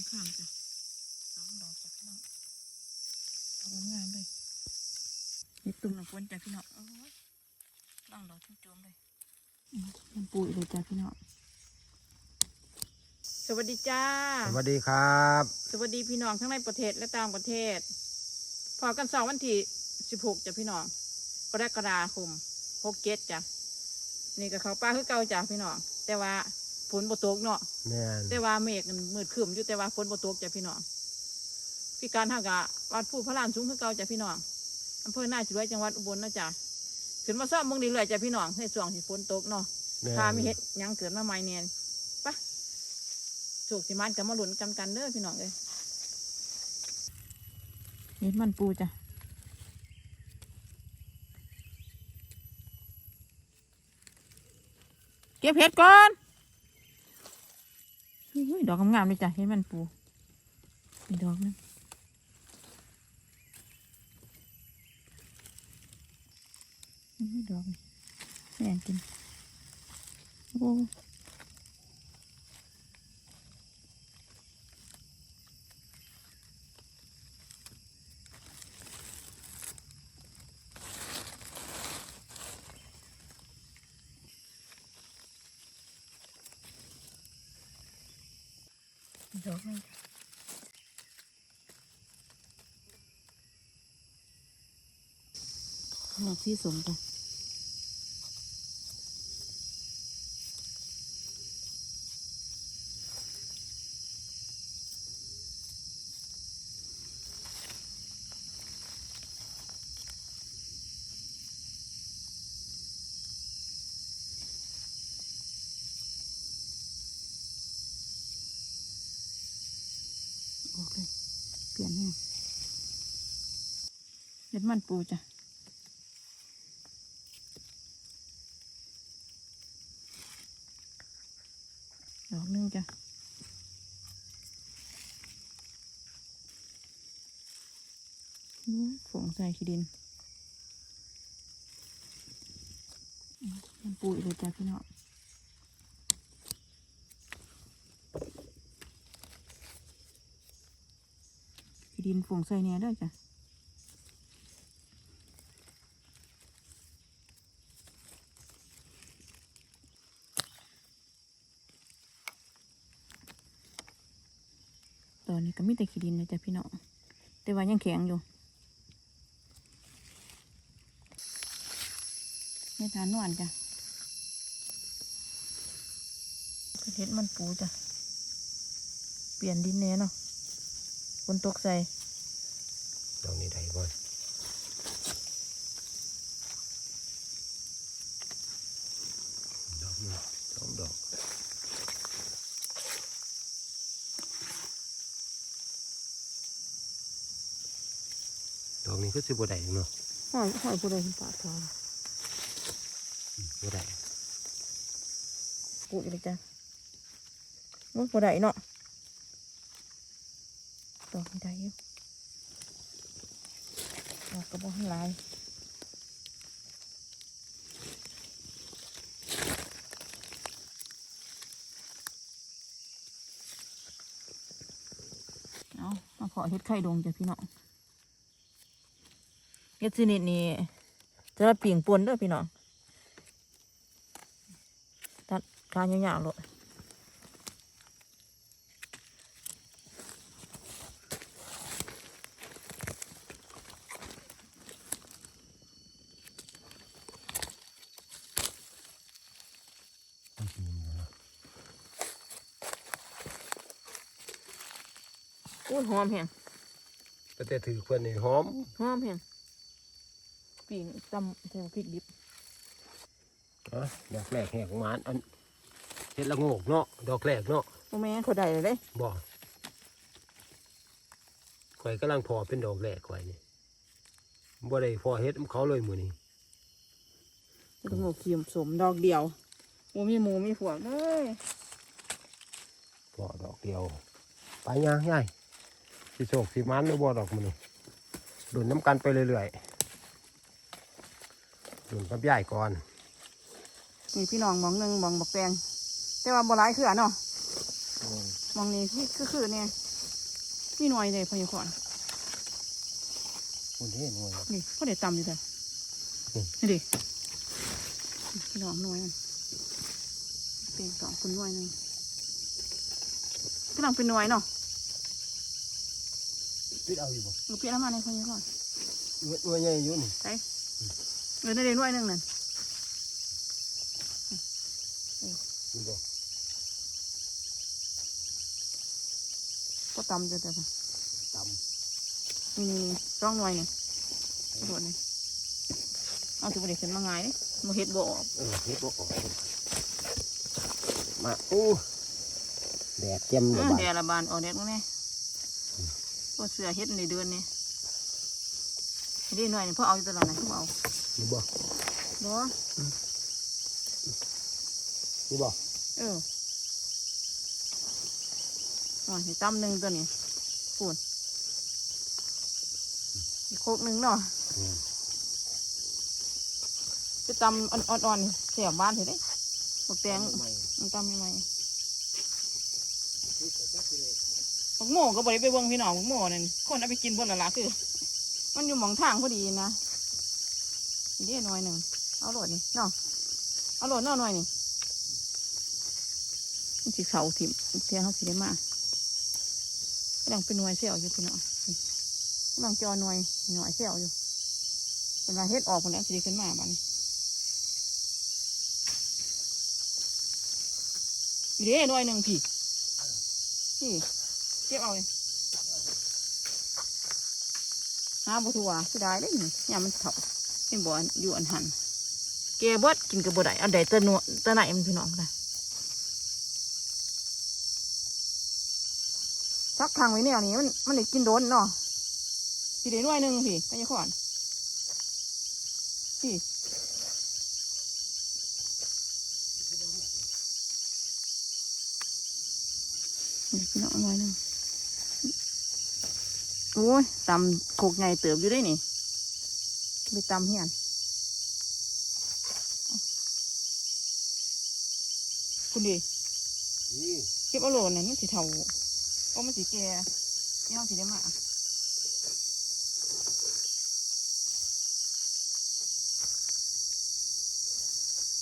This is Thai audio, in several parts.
งข้ามจ้ะสองดอกจ้ะพี่น้องดอกงามๆเลยนี่ตุ่มน้ำฝนจ้ะพี่น้องโอ้ยล่างดอกจุ่มๆเลยอืมมันปุ๋ยเลยจ้ะพี่น้องสวัสดีจ้า สวัสดีครับ สวัสดีพี่น้องทั้งในประเทศและต่างประเทศ พอกันสองวันที่สิบหกจ้ะพี่น้องกรกฎาคมหกเจ็ดจ้ะนี่ก็เขาป้าคือเก่าจ้ะพี่น้องแต่ว่า ฝนบ่ตกเนาะแม่นแต่ว่าเมฆมันมืดครึ้มอยู่แต่ว่าฝนบ่ตกจ้ะพี่น้องพี่การทากะวัดผู้พระลานสูงคือเก่าจ้ะพี่น้องอำเภอหน้าจุวยจังหวัดอุบลนะจ้ะขึ้นมาซ่อมเมืองดีเลยจ้ะพี่น้องในช่วงที่ฝนตกเนาะแม่นถ้ามีเห็ดหยังเกิดมาใหม่เนี่ยปะโศกสิมันกับมาหลุนกันกันเด้อพี่น้องเลยเห็ดมันปูจ้ะเก็บเห็ดก่อนอุ้ย ดอกงามๆเลยจ้ะเห็นมันปูมีดอกนึงดอกแม่กินโอ้ ดอกนึงดอกที่สมกัน โอเคเปลี่ยนให้เด็ด มันปูจ้ะดอกหนึงจ้ะอื้ฝงใส่ขี้ดินมันปูอีกเลยจ้ะพี่น้องขี้ดินฝงใส่เนี่ยได้จ้ะตอนนี้ ก็มีแต่ขี้ดินนะจ๊ะพี่น้องแต่ว่ายังแข็งอยู่ไม่ทานนวลจ้ะกระเทศมันปูจ้ะ เปลี่ยนดินแน่เนาะฝนตกใส่ ดอกนี้ได้บ่ดอกนี้สองดอก ดอกนี้ก็สิบ่ได้เนาะหอยหอยผู้ใดเป็นปาดทองอืมบ่ได้กูอีกเลยจ้ะว่าผู้ใดเนาะดอกไม่ได้อยู่ดอกกระบอกหลายเอามาขอเฮ็ดไข่ดงจ้ะพี่น้อง เฮ็ดสินิดนี่จะมาปิ่งปนเด้อพี่น้องตัดการยาวๆเลยต้องกินอยู่เนาะอุ้ยหอมแหงแต่แต่ถือเพิ่นนี่หอม หอมแหง ปิ่งตำใส่พริกดิบเนาะดอกแรกแหกหมานอันเฮ็ดละโงกเนาะดอกแรกเนาะโอ้แม่เขาได้เลยเด้บ่ข่อยกำลังพอเป็นดอกแรกข่อยนี่บ่ได้พอเฮ็ดนำเขาเลยมื้อนี้ลูกหมูเขียมสมดอกเดียวหมูมีหมูมีผัวเลยพอดอกเดียวไปย่างใหญ่สิโศกสิมันหรือบ่ดอกมื้อนี้ดุนน้ำกันไปเรื่อยๆ ดุนกับยายก่อน นี่พี่น้องหมองหนึ่งหมองบักแตงแต่ว่าบ่ร้ายคืออะเนาะอืมมองนี่ที่คือคือเนี่ยมีหน่วยเลยพะยาขอนคุณเท่หน่วยนี่ก็ได้ตำอยู่แต่อืมนี่ดิพี่น้องหน่วยมันเป็นสองคนหน่วยหนึ่งกำลังเป็นหน่วยเนาะปิดเอาอยู่บ่เราเปลี่ยนน้ำมันในพะยาขอนหน่วยหน่วยใหญ่อยู่นี่ เออได้เลยหน่วยหนึ่งนั่นนี่บ่ก็ตำอยู่แต่ตนี่นี่นี่ร่องหน่วยนี่กระโดดนี่เอาตัวเด็กขึ้นมาไงายนี่มาเฮ็ดบ่ออกำเออเฮ็ดบ่ออกมาอู้แดดเต็มเลยอื้อบ้านแดดละบานออกแดดมั้งแน่ก็เสือเฮ็ดในเดือนนี่นี่หน่วยนี่พอเอาอยู่ตลอดไหนพวกเอา นี่บ่บ่นี่บ่เอออ๋อนี่ตำหนึ่งตัวนี้ปูนอีกโคกหนึ่งเนาะอืมไปตำอ่อนๆนี่เสียบบ้านเห็นไหมบักแตงใหม่มันตำยังไงบักโม่ก็บริไปเบิ่งพี่น้องบักโม่นั่นคนเอาไปกินบนละละคือ มันอยู่หมองทางพอดีนะ อีเดีหน่อยหนึ่งเอาโหลดนี่เนาะเอาโหลดเนาะหน่อยนี่มันสิเขาถิ่มเทียเขาสิได้มากกำลังเป็นหน่วยเสี่ยวอยู่พี่น้องกำลังจอหน่วยหน่วยเสี่ยวอยู่เวลาเฮ็ดออกคนนี้สิได้ขึ้นมาบ้านเดียหน่วยหนึ่งพี่นี่เก็บเอาเลยหาบัทัวเสียดายเลยนี่ยามันเถาเป็ นบ่อนอยู่อันหันแกเบิดกินกับบ่ได้อันใดแตะนัวแตะไหนมันพี่น้องนะซักทางไว้แนวนี้มันมันได้กินโดนเนาะพี่เดี๋ยวหน่วยหนึ่งพี่ไปยังขอนพี่นี่พี่น้องหน่วยหนึ่งโอ้ยตำโคกใหญ่เติบอยู่ได้นี่ ไปตำเฮียนคุณดีนี่เก็บเอาโหลนนั่นมันสิเท่าโอ้มันสิแก่ยี่ห้องสิได้มา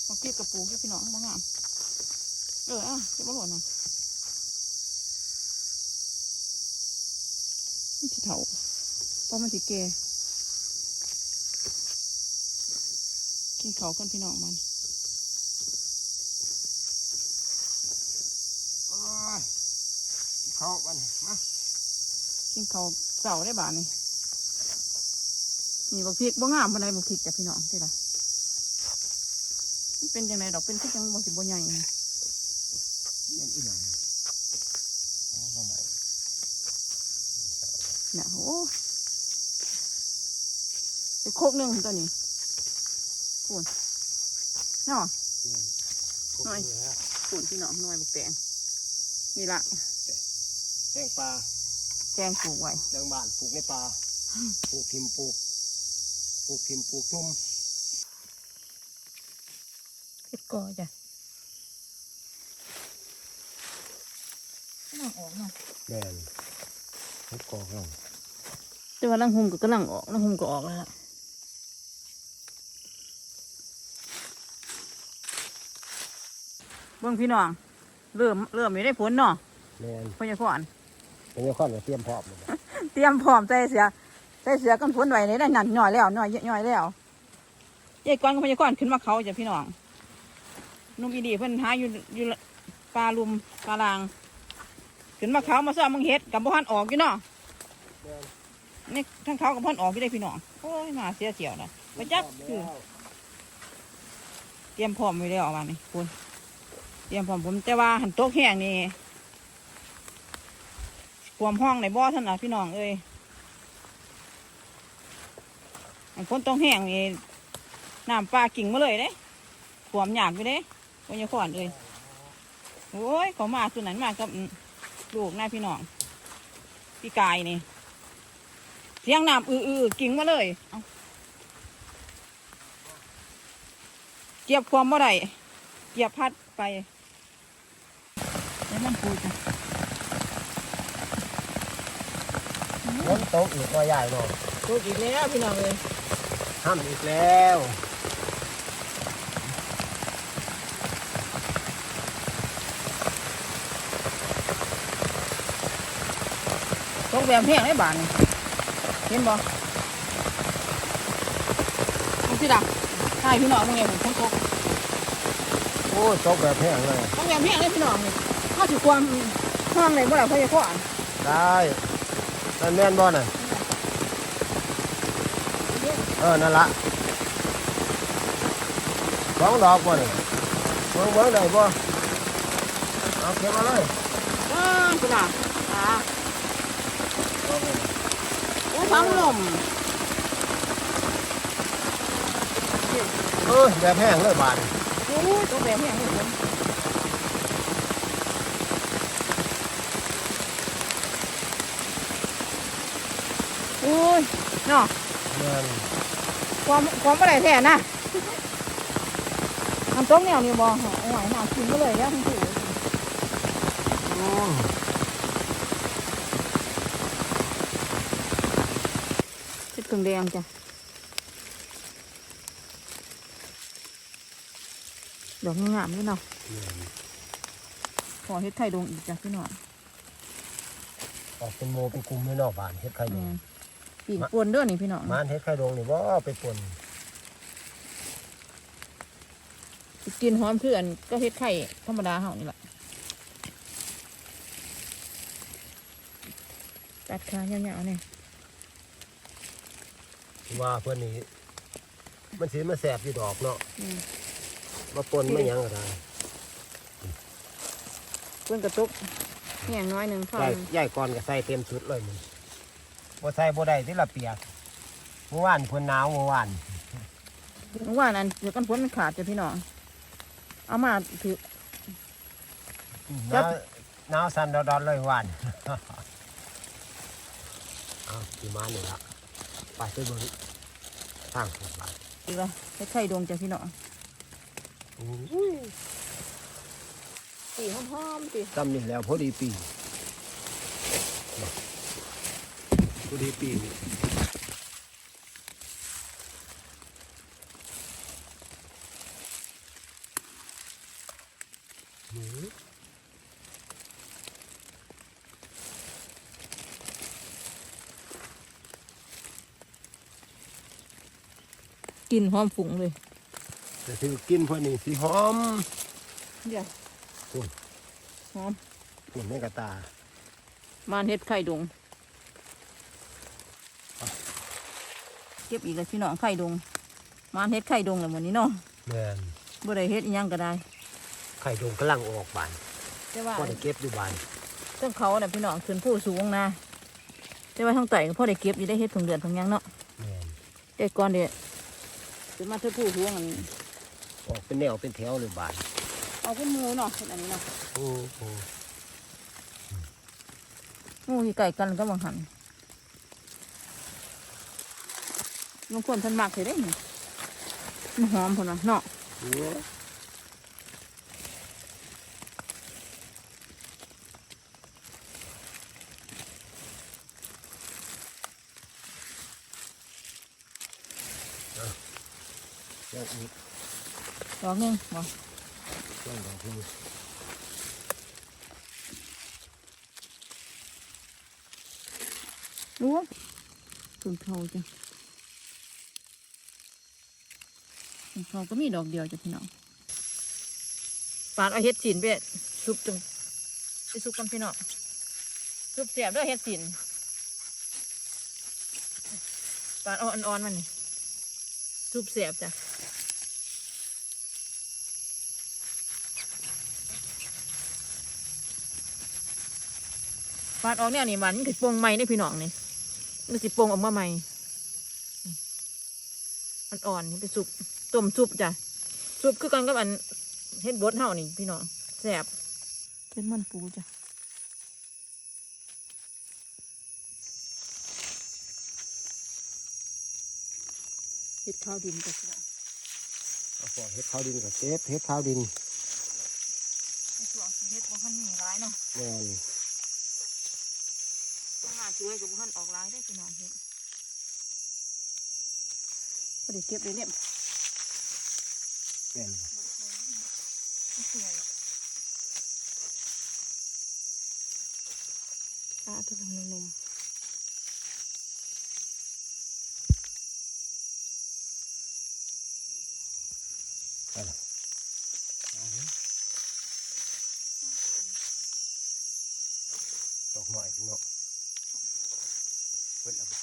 มาเก็บกระปูเก็บพี่น้องบ้างามเอออะเก็บเอาโหลนน่ะมันสิเท่าเพราะมันสิแก่ กินเขาวกันพี่น้องมันโอ้ยเข้าบ้านมากินเขาวเสาได้บาทนี่นี่บักพริกบ่งามปานใดบักพริกจ้ะพี่น้องที่ละมันเป็นยังไงดอกเป็นคือจังบ่สิบ่ใหญ่นี่เล่นอีหยังอ๋อมาใหม่เนี่ยโอ้ไปโคกหนึ่งตัวนี้ ปูนเนาะหน่อยปูนพี่น้องหน่วยบักแตงนี่ละแตงปลาแตงปลูกไว้แตงบ้านปลูกในป่าปลูกทิมปลูกปลูกทิมปลูกทุ่มเฮ็ดกอจ้ะกำลังออกเนาะแม่นเฮ็ดกอกเอาแต่ว่าลังหุมก็กำลังออกลังหุมก็ออกแล้วล่ะ เบิ่งพี่น้อง เริ่มเริ่มอยู่ได้ผลเนาะแม่นพ่อใหญ่พ่อนเป็นยังข้อนก็เตรียมพร้อมเลยนะเตรียมพร้อมใส่เสือใส่เสือกันฝนไว้ในนั้นหน่อยแล้วหน่อยหน่อยแล้วยายก้อนกับพ่อใหญ่ก้อนขึ้นมาเขาจ้ะพี่น้องนุ่มอีดีเพิ่นหาอยู่อยู่ปลาลุมปลาลางขึ้นมาเขามาซ่อมมึงเฮ็ดกับบ่ฮันออกอยู่เนาะแม่นนี่ทั้งเขากับพ่อนออกอยู่ได้พี่น้องโอ้ยมาเสียเสียวนะไปจักคือเตรียมพร้อมไว้แล้วมานี่คุณ เตรียมพร้อมผมแต่ว่าหันโต๊ะแห้งนี่ความห้องในบ่อท่านน่ะพี่น้องเอ้ยอันคนต้องแห้งนี่น้ำปลากิ่งมาเลยเด้ความหยากอยู่เด้วันยาขอนเลยโอ้ยเขามาสุดนั้นมากับลูกนายพี่น้องพี่กายนี่เสียงน้ำอือๆกิ่งมาเลยเอาเกียบความบ่ได้เกียบพัดไป แล้วมันปูจ้ะฝนตกอีกก็ใหญ่เนาะตกอีกแล้วพี่น้องเลยห้ำอีกแล้วตกแบบแห้งได้บานนี่เห็นบ่มึงสิดักใช่พี่น้องมึงไงผมต้องตกโอ้ยตกแบบแห้งเลย ต้องแบบแห้งเลยพี่น้อง นี่ข้าถือความห้องไหนเมื่อไหร่เขาจะขวานได้นั่นแม่นบ่น่ะเออนั่นละสองดอกบ่นี่เบิ่งเบิ่งได้บ่เอาเก็บมาเลยว้าวสิดักอ่าโอ้ฟังลมเออแบบแห้งเลยบาดนโอ้ยตกแบบแห้งเลยผมโอ้ย เนาะแม่นความความอะไรแท้นะมันต้มแนวนี่บอโอ้ยน่ากินก็เลยแล้วทั้งคู่อืมเห็ดเครื่องแดงจ้ะดอกงามๆด้วยเนาะแม่นขอเห็ดไข่ดงอีกจ้ะพี่น้องออกเป็นโมเป็นกลุ่มเลยเนาะบานเฮ็ดไข่ดแม่งน ปีกปวนเด้อนี่พี่น้องมานเฮ็ดไข่ดงนี่บ่ไปป่นสิกินหอมเพื่อนก็เห็ดไข่ธรรมดาเฮานี่แหละตัดขายาวๆเนี่ยว่าเพิ่นนี่มันสิมาแสบอยู่ดอกเนาะอืมมาป่นมาหยังก็ได้เพื่อนกระตุกแห้งน้อยหนึ่งพอใส่หนึ่งใหญ่ก่อนก็ใส่เต็มชุดเลยมัน บ่ใส่บ่ได้ที่ละเปียกเมื่อวานเพิ่นหนาวเมื่อวานเมื่อวานอันเดี๋ยวกันฝนมันขาดจ้ะพี่น้อง เอามาถือหนาวหนาวสั่นดอนๆเลยเมื่อวานเอาสิมานี่ละไปไปเบิ่งทางขึ้นบ้านอีกแล้วเฮ็ดไข่ดวงจ้ะพี่น้องอุ้ยสีหอมๆสิ จำนี่แล้วพอดีปี พอดีปีนี่หือกลิ่นหอมฝุ่งเลย แต่ถือกินเพื่อนนี่สิหอมเดี๋ยวฝุ่นหอมฝุ่นในกระตา มานเฮ็ดไข่ดง เก็บอีกแล้วพี่น้องไข่ดงมานเฮ็ดไข่ดงแล้ววันนี้เนาะแม่นบ่ได้เฮ็ดอิหยังก็ได้ ไข่ดงกำลังออกบานแต่ว่าพอได้เก็บอยู่บานเรื่องเขาน่ะพี่น้องขึ้นผู้สูงนะแต่ว่าทางไต่ก็พอได้เก็บอยู่ได้เฮ็ดถุงเดือนถุงหยังเนาะแม่นแต่ก่อนเดี๋ยวขึ้นมาเท่าผู้สูงอันออกเป็นแนวเป็นแถวเลยบานเอาเป็นหมูเนาะเฮ็ดอันนี้เนาะโอ้โหหมูที่ไก่กันก็บางหัน บางคนเพิ่นมักเลยได้นี่มันหอมพุ่นน่ะเนาะโอ้ยังอีกดอกหนึงบ่ยังดอกหนึงรู้ว่าถึงเขาจ้ะถึง เขาก็มีดอกเดียวจ้ะพี่น้องปาดเอาเฮ็ดสินไปซุปจังไปซุปกันพี่น้องซุปเสียบด้วยเฮ็ดสินปาดเอาอ่อนๆมันนี่ซุปเสียบจ้ะปาดออกเนี่ยนี่มันมันคือปงใหม่ได้พี่น้องนี่มันสิปงออกมาใหม่มันอ่อนนี่ไปซุป ต้มซุปจ้ะซุปคือกันกับอันเฮ็ดบดเฮานี่พี่น้องแซ่บเป็นมันปูจ้ะเฮ็ดข้าวดินจ้ะพี่น้องเอาพอเฮ็ดข้าวดินกับเก็บเฮ็ดข้าวดินในช่วงที่เฮ็ดบ่ทันมีร้ายเนาะแม่นข้างหน้าช่วยกับบุหันออกหลายได้อพี่น้องเห็นพอดีเก็บเลยเนี่ย แม่นบ่สวยตาตัวนุ่มไปละเอาเด้อดอกหน่อยพี่เนาะเพิ่นเอาไป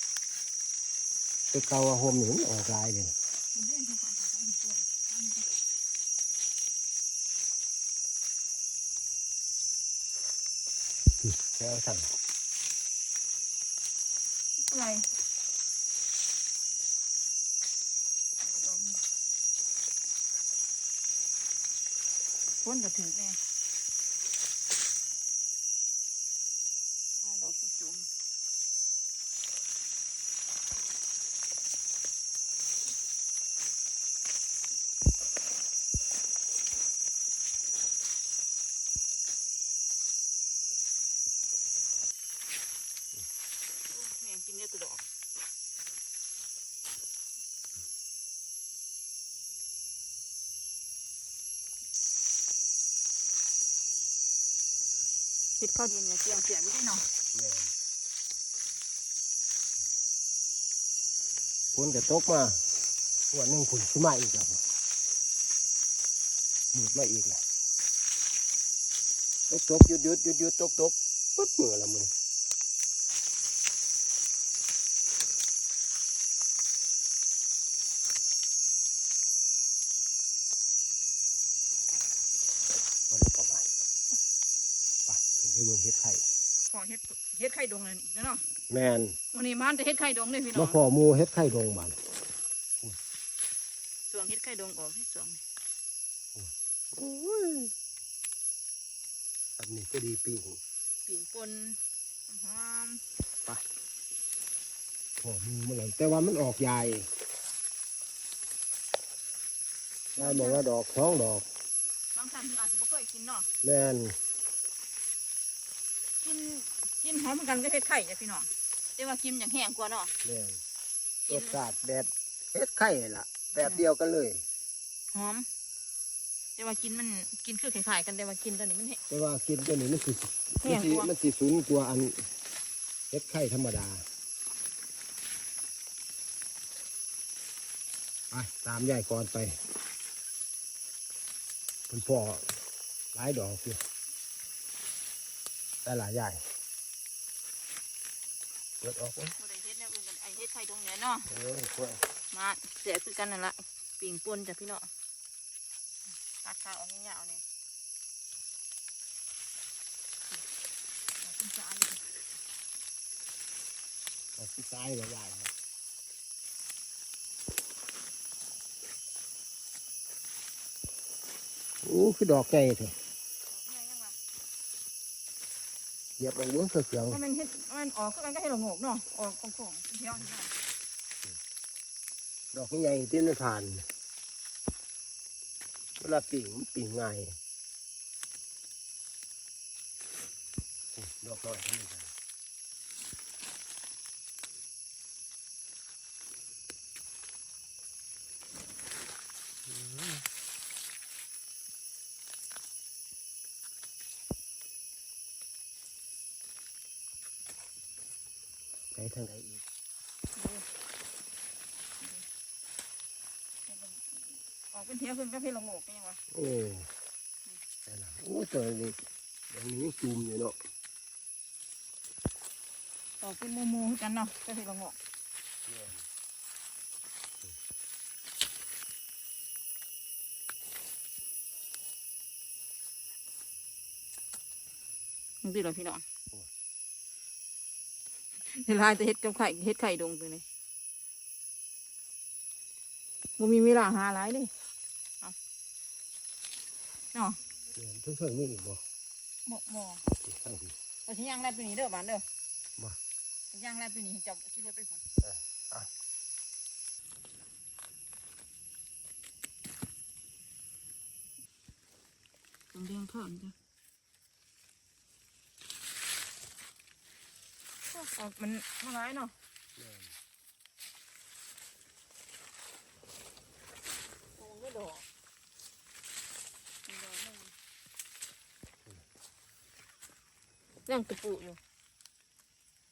ไปเกาว่าโฮมหนุนออกลายเลย ๆมันเล่นแค่ฝั่งทางสวยอันนี้ก็ แล้วสั่งอะไรพ้นก็ถึงแน่ดอกจุ่ม แม่งกินเยอะตัวดอก เห็ดข้าวดินเนี่ยเสียงเสียงไม่ได้เนาะแม่นคนก็ตกมาวันหนึ่งคุณขึ้นมาอีกแล้วมืดมาอีกแล้วตกตกหยุดหยุดหยุดหยุดตกตกปึ๊บมือละมือ มันก็ไปไปขึ้นไปเมืองเฮ็ดไข่ ขอ เห็ดเห็ดไข่ดงเลยอีกแล้วเนาะแมนวันนี้มันจะเห็ดไข่ดงเลยพี่น้มาองพอหมูเฮ็ดไข่โรงบานส่วงเห็ดไข่ดงออกที่ส่วงโอ้ยอันนี้ก็ดีปีกปิ่งปนหอมพอมีเมื่อไหร่แต่ว่ามันออกใหญ่ยายบอกว่าดอกสองดอกบางท่านอาจจะไม่เคยกินเนาะแมนกิน กินหอมเหมือนกันก็เห็ดไข่จ้ะพี่น้องแต่ว่ากินอย่างแห้งกว่าเนาะแมนรสชาติแบบเฮ็ดไข่ล่ะแบบเดียวกันเลย หอม แต่ว่ากินมันกินคือคล้ายๆกันแต่ว่ากินตอนนี้มันเห็ดแต่ว่ากินตัวนี้มันสิแห้มันงสิกว่ามันสิสูงกว่าอันเฮ็ดไข่ธรรมดาไปตามยายก่อนไปคุณพ่อหลายดอกอยู่แต่หลายใหญ่ เปิดออกไหมบ่ได้เฮ็ดแนวอื่นกันไอเฮ็ดไข่ตรงเนี้ยเนาะ เออช่วยมาเสียคือกันนั่นละปิ่งปนจ้ะพี่เนาะตัดขาออกยาวๆเนี่ยเอาขึ้นจานเลยออกที่ซ้ายหลายใหญ่ครับโอ้คือดอกใหญ่เถอะ เอาง่ายยังวะ เหยียบเอาเวิ้งเสืองว่ามันเฮ็ดว่ามันออกก็มันก็ให้เราโงกเนาะออกโค้งๆเที่ยวนี่เนาะๆดอกใหญ่ที่ไม่ผ่านเวลาปิ่งมันปิ่งง่ายโอ้ดอกน้อยเท่านี้กันไปทางไหนอีก ออกเป็นเที่ยวเพิ่นก็ให้เรา โงกเป็นะโอ้โอ้ตัวนี้อย่างนี้ยังจูมอยู่เนาะออกเป็นมๆคือกันเนาะก็ให้เราโงกมึงดีเหรอพี่น้องเดี๋ยวลายจะเฮ็ดกับไข่เฮ็ดไข่ดงตัวนี้บ่มีเวลาหาหลายเลย เนาะเนี่ยเพิ่งๆนี่อีกบ่บ่บ่ทั้งทีเราสิย่างแลบไปนี่เด้อบ้านเด้อบ่สิย่างแลบไปนี่จับขี่รถไปพุ่นอะต้องเลี้ยงเพิ่มจ้ะออกมันมาร้ายเนาะแม่นโอ้ก็ดอกมีดอกหนึ่ง ยังตะปูอยู่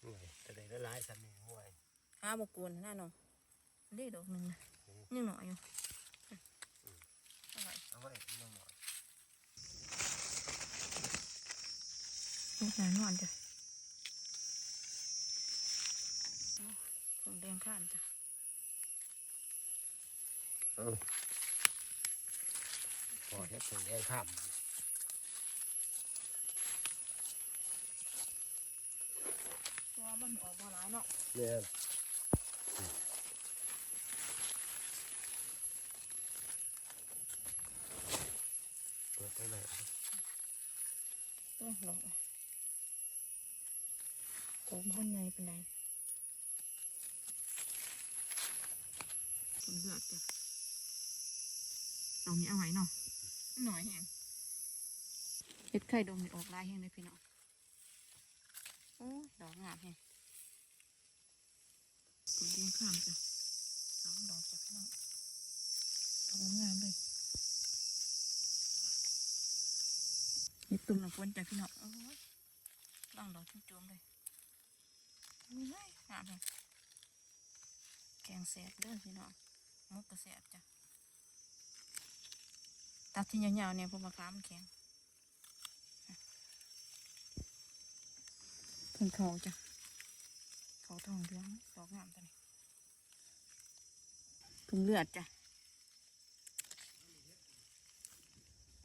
ห่วยแต่ได้ละลายสันนี่ห่วยห้าบกวนหน้าเนาะได้ดอกหนึ่งนะยังหน่อยอยู่เอาไว้เอาไว้นิดหน่อยนี่หนานอนจ้ะผงแดงข้านจ้ะเออพอเฮ็ดถึงแดงข้าม เพราะว่า มันออกมาหลายเนาะแม่นเปิดไปไหนต้องหลอกโอ้บ้านในเป็นไรผมเลือดจ้ะตรงนี้เอาไว้เนาะหน่อยแห้งเห็ดไข่ดมนี่ออกลายแห้งเลยพี่น้องโอ้ยดอกงามแห้ง ผมเลี้ยงข้ามจ้ะสองดอกจ้ะพี่น้องดอกงามๆเลยเห็ดตุ่มน้ำฝนจ้ะพี่น้องโอ้ยล่างดอกจุ่มๆเลยอุ้ยงามเลยแกงแสบเด้อพี่น้องมุกกระแสบจ้ะตัดที่ยาวๆเนี่ยเพราะมะขามมันแข็งเพิ่งเขาจ้ะ เขาทองเหลืองดอกงามตัวนี้เพิ่งเลือดจ้ะ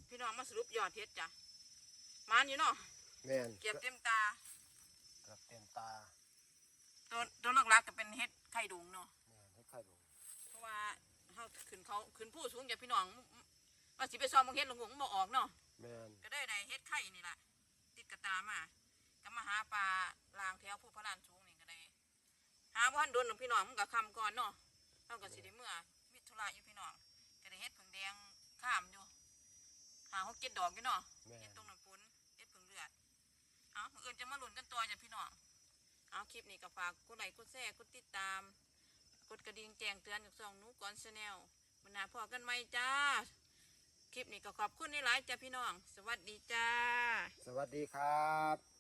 พี่น้องมาสรุปยอดเพชรจ้ะมานอยู่เนาะแม่นเก็บเต็มตาเกือบเต็มตาตัวตัวหลักๆก็เป็นเฮ็ดไข่ดุงเนาะแม่นให้ไข่ลงเพราะว่าเขาขึ้นเขาขึ้นผู้สูงจากพี่น้องว่าสิไปซ้อมบางเฮ็ดหลงหงบ่ออกเนาะแม่นก็ได้ได้เฮ็ดไข่นี่แหละติดกระตามาก็มาหาปลาลางแถวผู้พระลานสูงนี่ก็ได้ หาว่าโดนหลวงพี่น้องมันก็คำก่อนเนาะเราก็สิได้เมื่อมิถุลาอยู่พี่น้องก็ได้เฮ็ดผึ่งแดงข้ามอยู่หาหกเจ็ดดอกอยู่เนาะแม่ เฮ็ดนตรงน้ำปุ้นเฮ็ดผึ่งเลือดเอามื่ออื่นจะมาลุ้นกันต่อจ้ะพี่น้องเอาคลิปนี้ก็ฝากกดไลค์กดแชร์กดติดตาม กดกระดิ่งแจ้งเตือนจากช่องหนูก่อนชาแนลมันนาพอกันไหมจ้า คลิปนี้ก็ขอบคุณในหลายๆจ้าพี่น้อง สวัสดีจ้า สวัสดีครับ